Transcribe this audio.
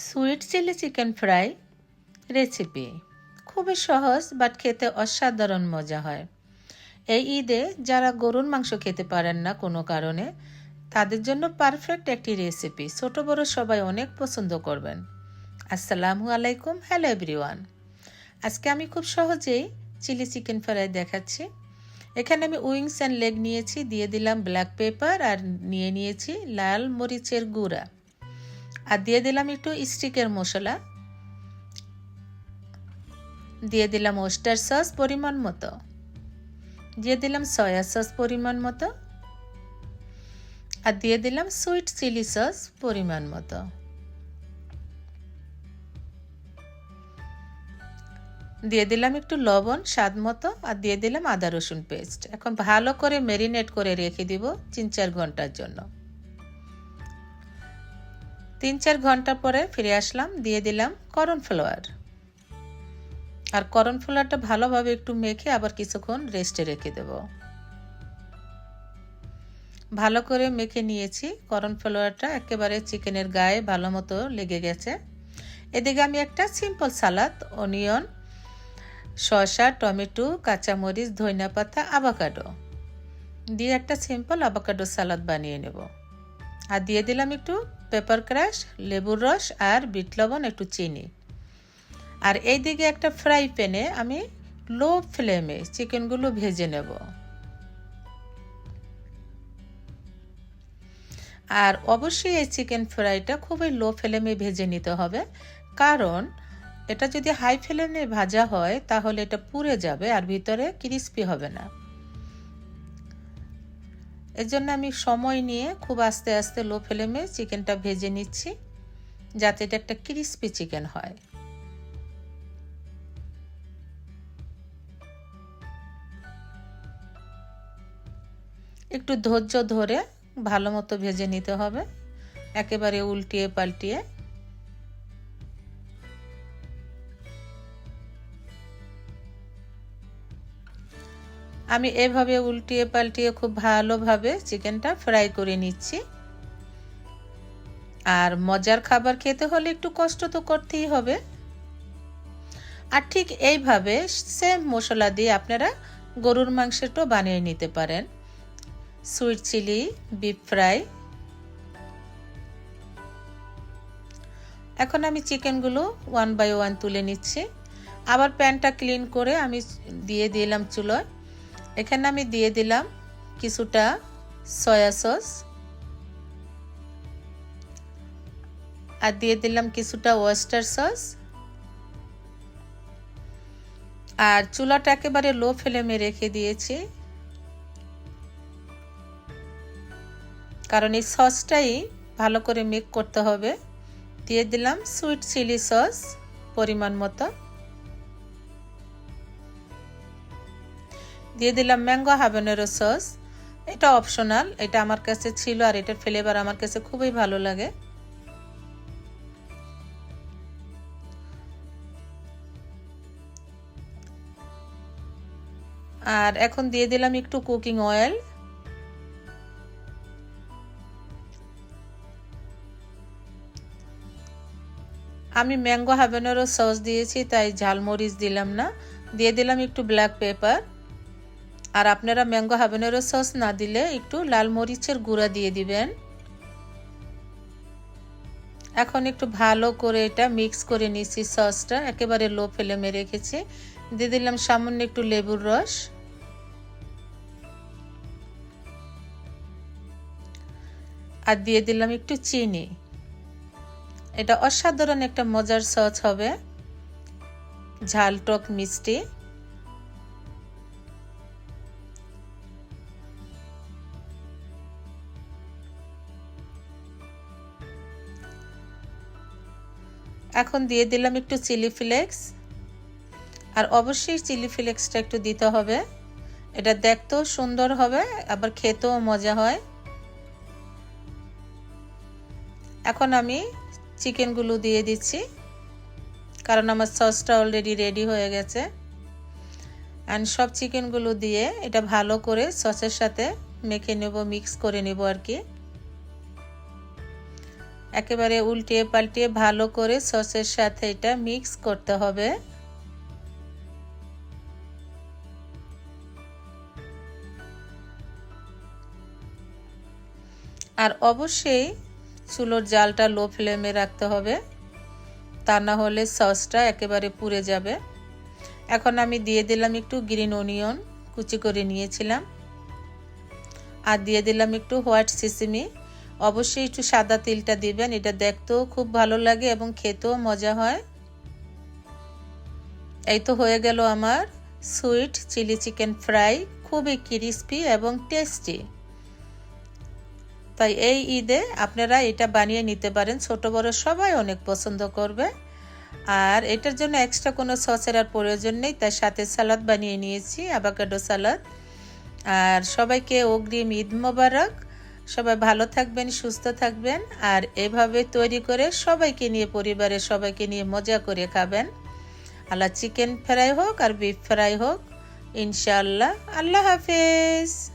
Sweet chilli chicken fry recipe. খুবই সহজ, but খেতে অসাধারণ মজা হয়। এই ঈদে যারা গরুর মাংস খেতে পারেন না কোনো কারণে, তাদের জন্য পারফেক্ট একটি রেসিপি। ছোট, বড় সবাই অনেক পছন্দ করবেন। আসসালামু আলাইকুম, হ্যালো এভরিওয়ান। আজকে আমি খুব সহজেই চিলি চিকেন ফ্রাই দেখাচ্ছি। এখানে আমি উইংস অ্যান্ড লেগ নিয়েছি, দিয়ে দিলাম ব্ল্যাক পেপার আর নিয়ে নিয়েছি লাল মরিচের গুঁড়া। আর দিয়ে দিলাম একটু স্টিকের মশলা। দিয়ে দিলাম ওস্টার সস পরিমাণ মতো। দিয়ে দিলাম সয়া সস পরিমাণ মতো। আর দিয়ে দিলাম সুইট চিলি সস পরিমাণ মতো। দিয়ে দিলাম একটু লবণ স্বাদ মতো আর দিয়ে দিলাম আদা রসুন পেস্ট। এখন ভালো করে মেরিনেট করে রেখে দিব তিন চার ঘণ্টার জন্য। তিন চার ঘণ্টা পরে ফিরে আসলাম, দিয়ে দিলাম করন ফ্লাওয়ার আর করন ফ্লাওয়ারটা ভালোভাবে একটু মেখে আবার কিছুক্ষণ রেস্টে রেখে দেব। ভালো করে মেখে নিয়েছি, করন ফ্লাওয়ারটা একেবারে চিকেনের গায়ে ভালো মতো লেগে গেছে। এদিকে আমি একটা সিম্পল সালাদ অনিয়ন শসা, টমেটো, কাঁচামরিচ ধনিয়া পাতা আবাকাডো দিয়ে একটা সিম্পল আবাকাডো সালাদ বানিয়ে নেব। আর দিয়ে দিলাম একটু পেপার ক্রাশ লেবুর রস আর বিট লবণ, একটু চিনি। আর এই দিকে একটা ফ্রাই প্যানে আমি লো ফ্লেমে চিকেনগুলো ভেজে নেব। আর অবশ্যই এই চিকেন ফ্রাইটা খুবই লো ফ্লেমে ভেজে নিতে হবে। কারণ এটা যদি হাই ফ্লেমে ভাজা হয়, তাহলে এটা পুড়ে যাবে আর ভিতরে ক্রিস্পি হবে না। এর জন্য আমি সময় নিয়ে খুব আস্তে আস্তে লো ফ্লেমে চিকেনটা ভেজে নিচ্ছি, যাতে এটা একটা ক্রিস্পি চিকেন হয়। একটু ধৈর্য ধরে ভালো মতো ভেজে নিতে হবে, একেবারে উল্টিয়ে পাল্টিয়ে। আমি এভাবে উল্টিয়ে পাল্টিয়ে খুব ভালোভাবে চিকেনটা ফ্রাই করে নিচ্ছি। আর মজার খাবার খেতে হলে একটু কষ্ট তো করতেই হবে। আর ঠিক এইভাবে সেম মশলা দিয়ে আপনারা গরুর মাংসটাও বানিয়ে নিতে পারেন। সুইট চিলি বিফ ফ্রাই এখন আমি চিকেনগুলো ওয়ান বাই ওয়ান তুলে নিচ্ছি। আবার প্যানটা ক্লিন করে আমি দিয়ে দিলাম চুলোয়। এখানে আমি দিয়ে দিলাম কিছুটা সয়া সস। আর দিয়ে দিলাম কিছুটা ওয়েস্টার সস। আর চুলাটা একেবারে লো ফ্লেমে রেখে দিয়েছি। কারণ এই সসটাই ভালো করে মেক করতে হবে। দিয়ে দিলাম সুইট চিলি সস পরিমাণ মতো। দিয়ে দিলাম ম্যাঙ্গো হাবানেরো সস। এটা অপশনাল, এটা আমার কাছে ছিল আর এটার ফ্লেভার আমার কাছে খুবই ভালো লাগে। আর এখন দিয়ে দিলাম একটু কুকিং অয়েল আমি ম্যাঙ্গো হাবানেরো সস দিয়েছি, তাই ঝালমরিচ দিলাম না। দিয়ে দিলাম একটু ব্ল্যাক পেপার আর আপনারা ম্যাঙ্গো হাবানেরো সস না দিলে একটু লাল মরিচের গুঁড়া দিয়ে দিবেন। এখন একটু ভালো করে এটা মিক্স করে নিচ্ছি সসটা একেবারে লো ফ্লেমে রেখেছি। দিয়ে দিলাম সামান্য একটু লেবুর রস। আর দিয়ে দিলাম একটু চিনি। এটা অসাধারণ একটা মজার সস হবে। ঝাল টক মিষ্টি। এখন দিয়ে দিলাম একটু চিলি ফ্লেক্স। আর অবশ্যই চিলি ফ্লেক্সটা একটু দিতে হবে। এটা দেখতেও সুন্দর হবে, আবার খেতেও মজা হয়। এখন আমি চিকেনগুলো দিয়ে দিচ্ছি, কারণ আমার সসটা অলরেডি রেডি হয়ে গেছে। অ্যান্ড সব চিকেনগুলো দিয়ে এটা ভালো করে সসের সাথে মেখে নেব মিক্স করে নেব আর কি। একেবারে উল্টিয়ে পাল্টিয়ে ভালো করে সসের সাথে এটা মিক্স করতে হবে। আর অবশ্যই চুলোর জালটা লো ফ্লেমে রাখতে হবে, তা না হলে সসটা একেবারে পুড়ে যাবে। এখন আমি দিয়ে দিলাম একটু গ্রিন অনিয়ন কুচি করে নিয়েছিলাম। আর দিয়ে দিলাম একটু হোয়াইট সিসিমি অবশ্যই একটু সাদা তিলটা দিবেন, এটা দেখতেও খুব ভালো লাগে এবং খেতেও মজা হয়। এই তো হয়ে গেল আমার সুইট চিলি চিকেন ফ্রাই, খুবই ক্রিস্পি এবং টেস্টি। তাই এই ঈদে আপনারা এটা বানিয়ে নিতে পারেন, ছোট বড় সবাই অনেক পছন্দ করবে। আর এটার জন্য এক্সট্রা কোনো সসের আর প্রয়োজন নেই, তার সাথে সালাদ বানিয়ে নিয়েছি আবাকাডো সালাদ। আর সবাইকে অগ্রিম ঈদ মোবারক। সবাই ভালো থাকবেন, সুস্থ থাকবেন, আর এভাবে তৈরি করে সবাইকে নিয়ে, পরিবারের সবাইকে নিয়ে মজা করে খাবেন। আল্লাহ চিকেন ফ্রাই হোক আর বিফ ফ্রাই হোক, ইনশাআল্লাহ। আল্লাহ হাফেজ।